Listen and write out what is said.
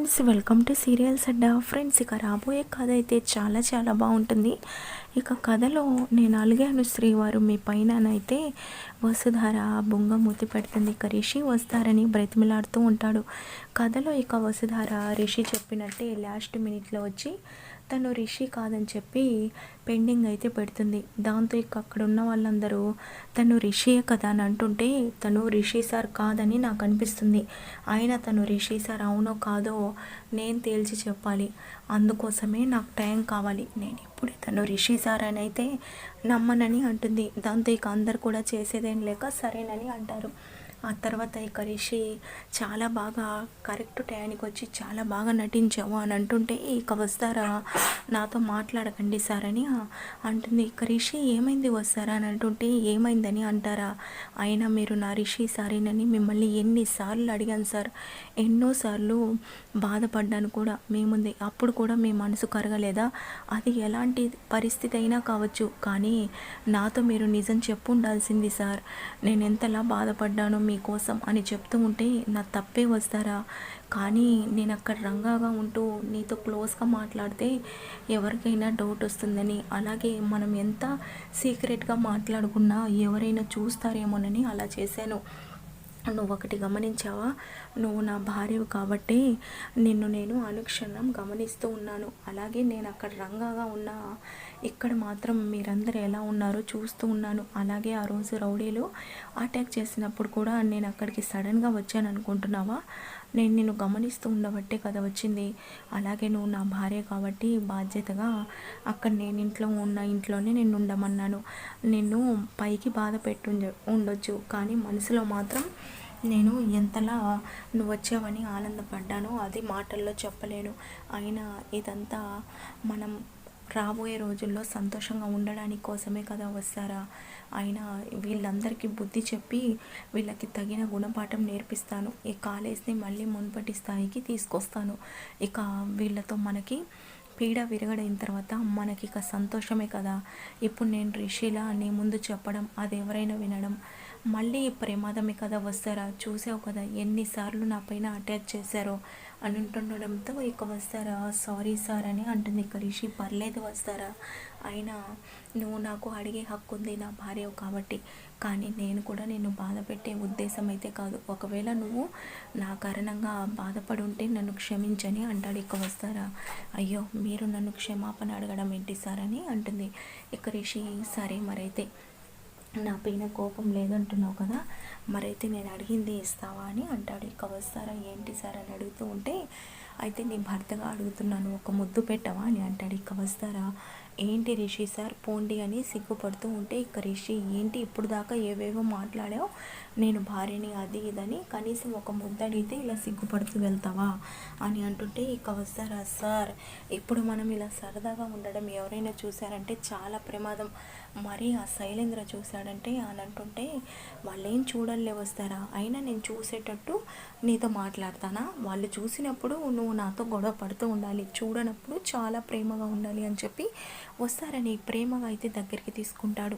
Friends welcome to serials అడ్డా. Friends ఇక రాబోయే కథ అయితే చాలా చాలా బాగుంటుంది. ఇక కథలో నేను అలిగాను శ్రీవారు. మీ పైన అయితే వసుధార బొంగ మూతి పెడుతుంది. ఇక రిషి వస్తారని బ్రతిమిలాడుతూ ఉంటాడు. కథలో ఇక వసుధార రిషి చెప్పినట్టే లాస్ట్ మినిట్లో వచ్చి తను రిషి కాదని చెప్పి పెండింగ్ అయితే పెడుతుంది. దాంతో ఇక అక్కడ ఉన్న వాళ్ళందరూ తను రిషియే కదా అని అంటుంటే తను రిషి సార్ కాదని నాకు అనిపిస్తుంది. అయినా తను రిషి సార్ అవునో కాదో నేను తేల్చి చెప్పాలి. అందుకోసమే నాకు టైం కావాలి. నేను ఇప్పుడే తను రిషి సార్ అని అయితే నమ్మనని అంటుంది. దాంతో ఇక అందరు కూడా చేసేదేం లేక సరేనని అంటారు. ఆ తర్వాత ఇక రిషి చాలా బాగా కరెక్ట్ టయానికి వచ్చి చాలా బాగా నటించావు అని అంటుంటే ఇక వస్తారా నాతో మాట్లాడకండి సార్ అని అంటుంది. ఇక రిషి ఏమైంది వస్తారా అని అంటుంటే ఏమైందని అంటారా? అయినా మీరు నా రిషి సారేనని మిమ్మల్ని ఎన్నిసార్లు అడిగాను సార్. ఎన్నోసార్లు బాధపడ్డాను కూడా. మీ ముందే అప్పుడు కూడా మీ మనసు కరగలేదా? అది ఎలాంటి పరిస్థితి అయినా కావచ్చు. కానీ నాతో మీరు నిజం చెప్పు ఉండాల్సింది సార్. నేను ఎంతలా బాధపడ్డానో మీకోసం అని చెప్తూ ఉంటే నా తప్పే వస్తారా కానీ నేను అక్కడ రంగాగా ఉంటూ నీతో క్లోజ్గా మాట్లాడితే ఎవరికైనా డౌట్ వస్తుందని. అలాగే మనం ఎంత సీక్రెట్గా మాట్లాడుకున్నా ఎవరైనా చూస్తారేమోనని అలా చేశాను. నువ్వు ఒకటి గమనించావా? నువ్వు నా భార్యవు కాబట్టి నిన్ను నేను అనుక్షణం గమనిస్తూ ఉన్నాను. అలాగే నేను అక్కడ రంగాగా ఉన్నా ఇక్కడ మాత్రం మీరందరూ ఎలా ఉన్నారో చూస్తూ ఉన్నాను. అలాగే ఆ రోజు రౌడీలు అటాక్ చేసినప్పుడు కూడా నేను అక్కడికి సడన్గా వచ్చాను అనుకుంటున్నావా నేను నిన్ను గమనిస్తూ ఉండబట్టే కదా వచ్చింది. అలాగే నువ్వు నా భార్య కాబట్టి బాధ్యతగా అక్కడ నేను ఇంట్లో ఉన్న ఇంట్లోనే నేను ఉండమన్నాను. నిన్ను పైకి బాధ పెట్టు ఉండొచ్చు. కానీ మనసులో మాత్రం నేను ఎంతలా నువ్వు వచ్చావని ఆనందపడ్డానో అది మాటల్లో చెప్పలేను. అయినా ఇదంతా మనం రాబోయే రోజుల్లో సంతోషంగా ఉండడానికి కోసమే కదా వస్తారా? అయినా వీళ్ళందరికీ బుద్ధి చెప్పి వీళ్ళకి తగిన గుణపాఠం నేర్పిస్తాను. ఈ కాలేజ్ని మళ్ళీ మున్పటి స్థాయికి తీసుకొస్తాను. ఇక వీళ్ళతో మనకి పీడ విరగడైన తర్వాత మనకి ఇక సంతోషమే కదా. ఇప్పుడు నేను రిషిలా నీ ముందు చెప్పడం అది ఎవరైనా వినడం. మళ్ళీ ప్రమాదమే కదా వస్తారా? చూసావు కదా ఎన్నిసార్లు నా పైన అటాక్ చేశారో? అని ఉంటుండడంతో ఇక వస్తారా? సారీ సార్ అని అంటుంది ఇక రిషి పర్లేదు వస్తారా? అయినా నువ్వు నాకు అడిగే హక్కు ఉంది నా భార్య కాబట్టి. కానీ నేను కూడా నిన్ను బాధ పెట్టే ఉద్దేశం అయితే కాదు. ఒకవేళ నువ్వు నా కారణంగా బాధపడి ఉంటే నన్ను క్షమించని అంటాడు. ఇక వస్తారా? అయ్యో మీరు నన్ను క్షమాపణ అడగడం ఏంటి సార్ అని అంటుంది. ఇక రిషి సరే మరైతే. నా పైన కోపం లేదంటున్నావు కదా మరైతే నేను అడిగింది ఇస్తావా అని అంటాడు. ఇక వస్తారా ఏంటి సార్ అని అడుగుతూ ఉంటే అయితే నీ భర్తగా అడుగుతున్నాను ఒక ముద్దు పెట్టవా? అని అంటాడు. ఇక వస్తారా? ఏంటి రిషి సార్? పోండి అని సిగ్గుపడుతూ ఉంటే ఇక రిషి ఏంటి ఇప్పుడు దాకా ఏవేవో మాట్లాడావు? నేను భార్యని అది ఇదని కనీసం ఒక ముద్ద అడిగితే ఇలా సిగ్గుపడుతూ వెళ్తావా? అని అంటుంటే ఇక వస్తారా సార్? ఇప్పుడు మనం ఇలా సరదాగా ఉండడం ఎవరైనా చూశారంటే చాలా ప్రమాదం. మరి ఆ శైలేంద్ర చూశాడంటే అని అంటుంటే వాళ్ళు ఏం చూడలే వస్తారా? అయినా నేను చూసేటట్టు నీతో మాట్లాడతానా? వాళ్ళు చూసినప్పుడు నువ్వు నువ్వు నాతో గొడవ పడుతూ ఉండాలి. చూడనప్పుడు చాలా ప్రేమగా ఉండాలి అని చెప్పి వస్తారని ప్రేమగా అయితే దగ్గరికి తీసుకుంటాడు.